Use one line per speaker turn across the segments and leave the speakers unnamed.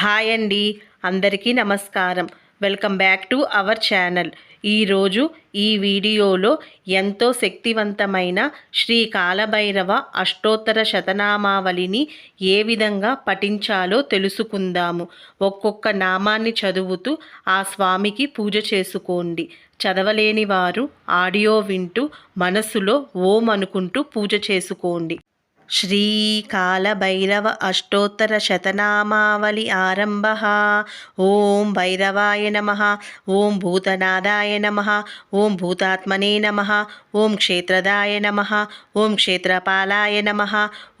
Hi అండి. అందరికీ నమస్కారం. Welcome back to our channel. ఈరోజు ఈ వీడియోలో ఎంతో శక్తివంతమైన శ్రీ కాలభైరవ అష్టోత్తర శతనామావళిని ఏ విధంగా పఠించాలో తెలుసుకుందాము. ఒక్కొక్క నామాన్ని చదువుతూ ఆ స్వామికి పూజ చేసుకోండి. చదవలేని వారు ఆడియో వింటూ మనసులో ఓం అనుకుంటూ పూజ చేసుకోండి. శ్రీకాళభైరవ అష్టోత్తర శతనామావళి ఆరంభ ఓం భైరవాయ నమ ఓం భూతనాదాయ నమ ఓం భూతాత్మనే నమ ఓం క్షేత్రదాయ నమ ఓం క్షేత్రపాలాయ నమ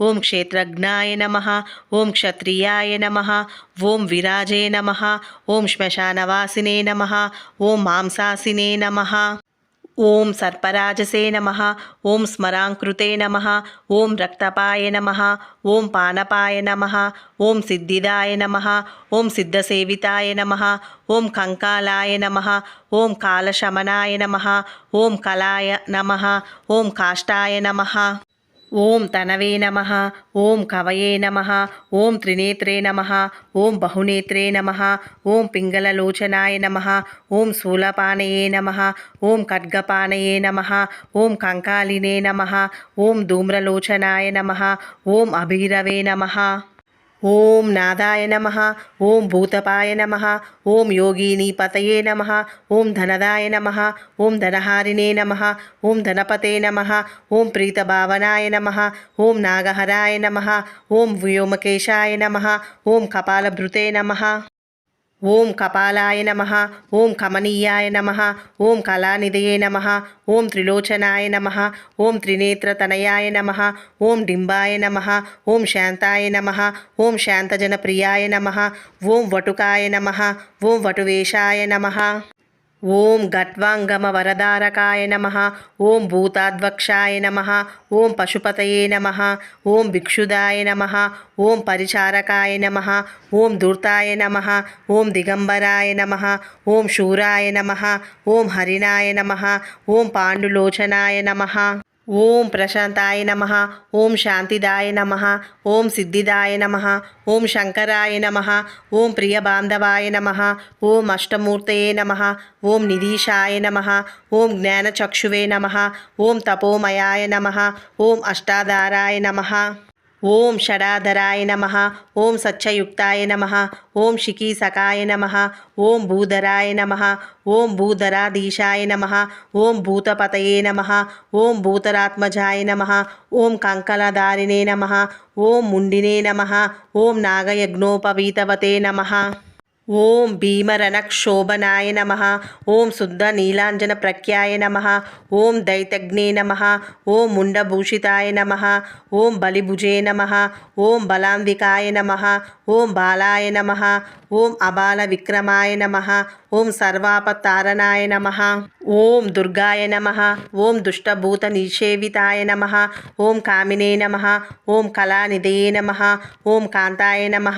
ఓం క్షేత్రజ్ఞాయ నమ ఓం క్షత్రియాయ నమ ఓం విరాజే నమ ఓం శ్మశానవాసినే నమ ఓం మాంసాసినే నమ ఓం సర్పరాజసే నమ ఓం స్మరాంకృతే నమ ఓం రక్తపాయ నమ ఓం పానపాయ నమ ఓం సిద్ధిదాయ నమ ఓం సిద్ధసేవితాయ నమ ఓం కంకాలాయ నమ ఓం కాలశమనాయ నమ ఓం కలాయ నమ ఓం కాష్టాయ నమ. ఓం తనవే నమ ఓం కవయే నమ ఓం త్రినేత్రే నమ ఓం బహునేత్రే నమ ఓం పింగళలోచనాయ నమ ఓం శూలపానయే నమ ఓం ఖడ్గపానయే నమ ఓం కంకాలినే నమ ఓం ధూమ్రలోచనాయ నమ ఓం అభిరవే నమ. ఓం నాదాయ నమ ఓం భూతపాయ నమ ఓం యోగినీపతయే నమ ఓం ధనదాయ నమ ఓం ధనహారిణే నమ ఓం ధనపతే నమ ఓం ప్రీతభావనాయ నమ ఓం నాగహరాయ నమ ఓం వ్యోమకేశాయ నమ ఓం కపాలభృతే నమ. ఓం కపాలాయ నమ ఓం కమనీయాయ నమ ఓం కళానిధయే నమ ఓం త్రిలోచనాయ నమ ఓం త్రినేత్రతనయాయ నమ ఓం డింబాయ నమ ఓం శాంతాయ నమ ఓం శాంతజనప్రియాయ నమ ఓం వటుకాయ నమ ఓం వటువేషాయ నమ. ఓం గట్వాంగమ వరదారకాయ నమ ఓం భూతాద్వక్షాయ నమ ఓం పశుపతయే నమ ఓం భిక్షుదాయ నమ ఓం పరిచారకాయ నమ ఓం ధూర్తాయ నమ ఓం దిగంబరాయ నమ ఓం శూరాయ నమ ఓం హరిణాయ నమ ఓం పాండులోచనాయ నమ. ఓం ప్రశాంతాయ నమ ఓం శాంతిదాయ నమ ఓం సిద్ధిదాయ నమ ఓం శంకరాయ నమ ఓం ప్రియబాంధవాయ నమ ఓం అష్టమూర్తయే నమ ఓం నిధీశాయ నమ ఓం జ్ఞానచక్షువే నమ ఓం తపోమయాయ నమ ఓం అష్టాధారాయ నమ. ఓం షడాధరాయ నమ ఓం సత్యయుక్తాయ నమ ఓం శికీసకాయ నమ ఓం భూధరాయ నమ ఓం భూధరాధీశాయ నమ ఓం భూతపతయే నమ ఓం భూతరాత్మజాయ నమ ఓం కంకలధారిణే నమ ఓం ముండినే నమ ఓం నాగయజ్ఞోపవీతవతే నమ ఓం భీమరణక్షోభనాయ నమ ఓం శుద్ధ నీలాంజన ప్రఖ్యాయ నమ ఓం దైతజ్ఞే నమ ఓం ముండభూషితాయ నమ ఓం బలిభుజే నమ ఓం బలాంబికాయ నమ ఓం బాలాయ నమ ఓం అబాల విక్రమాయ నమ ఓం సర్వాపతారణాయ నమ ఓం దుర్గాయ నమ ఓం దుష్టభూత నిషేవితాయ నమ ఓం కామినే నమ ఓం కళానిధయే నమ ఓం కాంతాయ నమ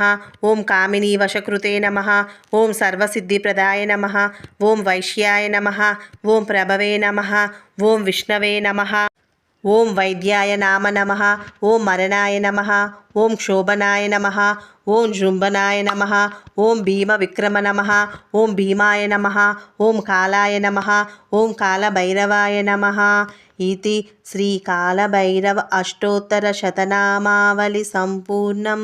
ఓం కామినీ వశకృతే నమ ఓం సర్వసిద్ధిప్రదాయ నమ ఓం వైశ్యాయ నమ ఓం ప్రభవే నమ ఓం విష్ణవే నమ ఓం వైద్యాయ నామ నమ ఓం మరణాయ నమ ఓం క్షోభనాయ నమ ఓం జృంభనాయ నమ ఓం భీమ విక్రమ నమ ఓం భీమాయ నమ ఓం కాలాయ నమ ఓం కాలభైరవాయ నమ. ఇది శ్రీకాళభైరవ అష్టోత్తర శతనామావళి సంపూర్ణం.